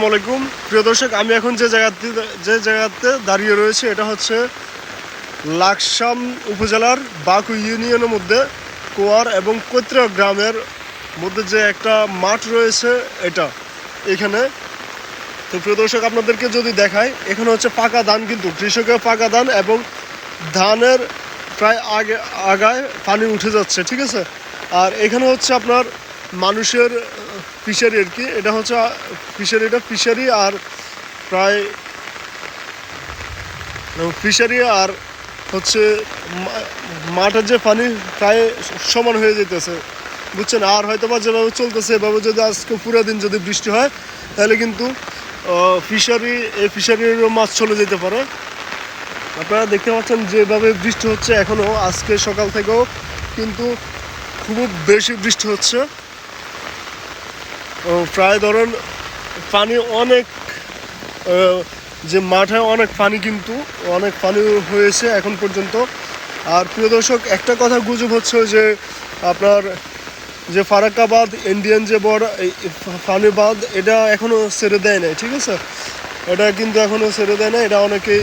আসসালামাইকুম প্রিয় দর্শক, আমি এখন যে জায়গাতে যে জায়গাতে দাঁড়িয়ে রয়েছে, এটা হচ্ছে লাকসাম উপজেলার বাকু ইউনিয়নের মধ্যে কোয়ার এবং কৈত্রা গ্রামের মধ্যে যে একটা মাঠ রয়েছে, এটা এখানে। তো প্রিয় দর্শক, আপনাদেরকে যদি দেখায় এখানে হচ্ছে পাকা ধান কিন্তু, কৃষকের পাকা ধান এবং ধানের প্রায় আগে, আগায় পানি উঠে যাচ্ছে, ঠিক আছে? আর এখানে হচ্ছে আপনার মানুষের ফিশারি আর কি। এটা হচ্ছে ফিশারিটা ফিশারি আর প্রায় ফিশারি আর হচ্ছে মাঠের যে পানি প্রায় সমান হয়ে যেতেছে বুঝছেন? আর হয়তো বা যেভাবে চলতেছে, এভাবে যদি আজকে পুরো দিন যদি বৃষ্টি হয়, তাহলে কিন্তু ফিশারি এই ফিশারিরও মাছ চলে যেতে পারে। আপনারা দেখতে পাচ্ছেন যেভাবে বৃষ্টি হচ্ছে এখনও আজকে সকাল থেকেও কিন্তু খুব বেশি বৃষ্টি হচ্ছে। প্রায় ধরেন পানি অনেক যে মাঠে অনেক পানি কিন্তু, অনেক পানি হয়েছে এখন পর্যন্ত। আর প্রিয় দর্শক, একটা কথা গুজব হচ্ছে যে আপনার যে ফারাক্কাবাদ, ইন্ডিয়ান যে বড় পানি বাঁধ এটা এখনও ছেড়ে দেয় নাই, ঠিক আছে? এটা কিন্তু এখনও ছেড়ে দেয় না এটা অনেকে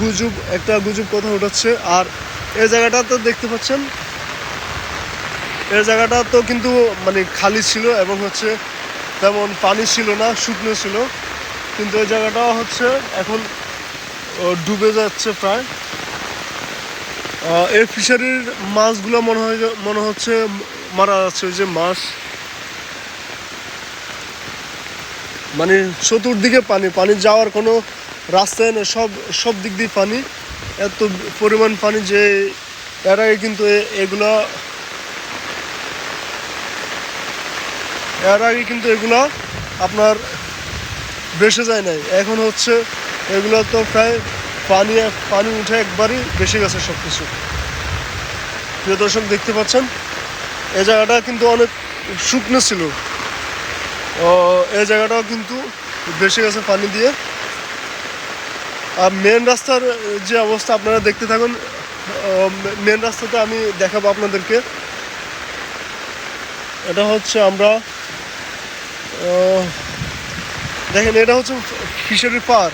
গুজব, একটা গুজব কথা উঠাচ্ছে। আর এই জায়গাটা তো দেখতে পাচ্ছেন এই জায়গাটা তো কিন্তু মানে খালি ছিল এবং হচ্ছে তেমন পানি ছিল না, শুকনো ছিল। কিন্তু এই জায়গাটা হচ্ছে এখন ডুবে যাচ্ছে প্রায়। এই ফিশারির মাছগুলো মনে হয় মনে হচ্ছে মারা যাচ্ছে, ওই যে মাছ। মানে চতুর্দিকে পানি পানি যাওয়ার কোনো রাস্তায় নেই সব সব দিক দিয়ে পানি। এত পরিমাণ পানি যে, এর আগে কিন্তু এগুলা এর আগে কিন্তু এগুলো আপনার বেসে যায় নাই। এখন হচ্ছে এগুলো তো প্রায় পানি পানি উঠে একবারই বেশি গেছে সব কিছু প্রিয় দর্শক, দেখতে পাচ্ছেন? এই জায়গাটা কিন্তু অনেক শুকনো ছিল। এই জায়গাটাও কিন্তু বেশি গেছে পানি দিয়ে। আর মেন রাস্তার যে অবস্থা আপনারা দেখতে থাকুন মেন রাস্তাতে আমি দেখাবো আপনাদেরকে। এটা হচ্ছে আমরা দেখেন, এটা হচ্ছে ফিশারি পার।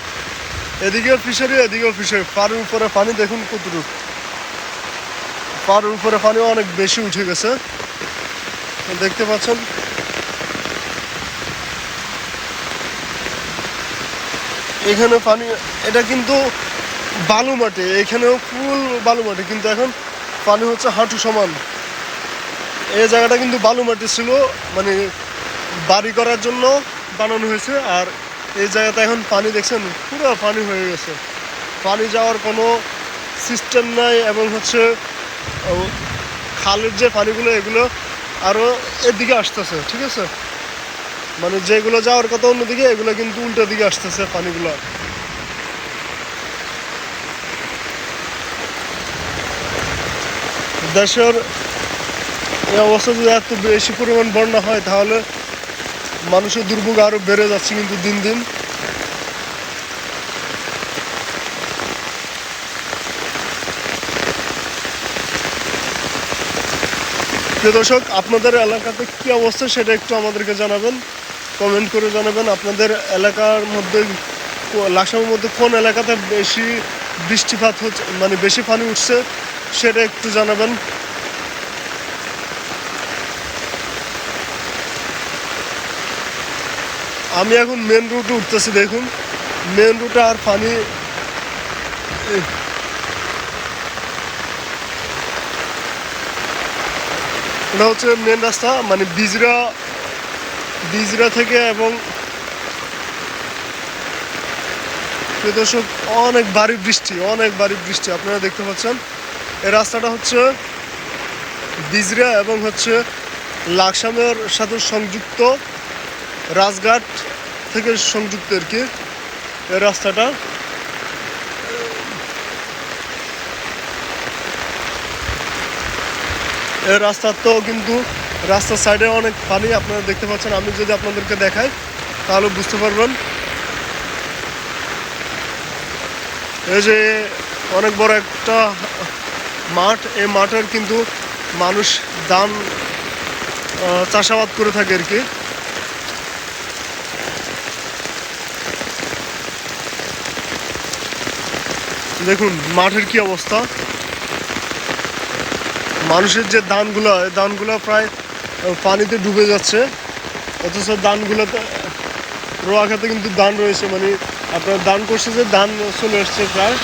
এদিকেও ফিশারি এদিকেও ফিশারি। পাড়ের উপরে পানি, দেখুন কতটুকু। পাড়ের উপরে পানি অনেক বেশি উঠে গেছে। দেখতে পাচ্ছেন। এখানে পানি, এটা কিন্তু বালু মাটি, এখানেও ফুল বালু মাটি, কিন্তু এখন পানি হচ্ছে হাঁটু সমান। এই জায়গাটা কিন্তু বালু মাটি ছিল মানে বাড়ি করার জন্য বানানো হয়েছে। আর এই জায়গাতে এখন পানি দেখছেন, পুরো পানি হয়ে গেছে। পানি যাওয়ার কোনো সিস্টেম নাই এবং হচ্ছে খালের যে পানিগুলো, এগুলো আরও এদিকে আসতেছে, ঠিক আছে? মানে যেগুলো যাওয়ার কথা অন্যদিকে, এগুলো কিন্তু উল্টো দিকে আসতেছে পানিগুলো। দেশের এই অবস্থা যদি এত বেশি পরিমাণ বন্যা হয়, তাহলে মানুষের দুর্ভোগ আরও বেড়ে যাচ্ছে কিন্তু দিন দিন। দর্শক, আপনাদের এলাকাতে কি অবস্থা সেটা একটু আমাদেরকে জানাবেন। কমেন্ট করে জানাবেন আপনাদের এলাকার মধ্যে লাকসামের মধ্যে কোন এলাকাতে বেশি বৃষ্টিপাত হচ্ছে মানে বেশি পানি উঠছে সেটা একটু জানাবেন। আমি এখন মেন রুটে উঠতেছি, দেখুন। মেন রুটে আর পানি এটা হচ্ছে মেন রাস্তা মানে বিজরা বিজরা থেকে এবং দর্শক, অনেক ভারী বৃষ্টি, অনেক ভারী বৃষ্টি, আপনারা দেখতে পাচ্ছেন। এই রাস্তাটা হচ্ছে বিজরা এবং হচ্ছে লাকসামের সাথে সংযুক্ত। রাজঘাট থেকে সংযুক্ত আর কি এই রাস্তাটা এই রাস্তার তো কিন্তু রাস্তার সাইডে অনেক পানি আপনারা দেখতে পাচ্ছেন। আমি যদি আপনাদেরকে দেখাই, তাহলে বুঝতে পারবেন। এই যে অনেক বড় একটা মাঠ, এই মাঠের কিন্তু মানুষ ধান চাষাবাদ করে থাকে আর কি। দেখুন, মাঠের কি অবস্থা? মানুষের যে ধানগুলো দানগুলো প্রায় পানিতে ডুবে যাচ্ছে। অথচ দানগুলোতে রোয়া খাতে কিন্তু দান রয়েছে মানে আপনার দান করছে যে দান চলে আসছে প্রায়।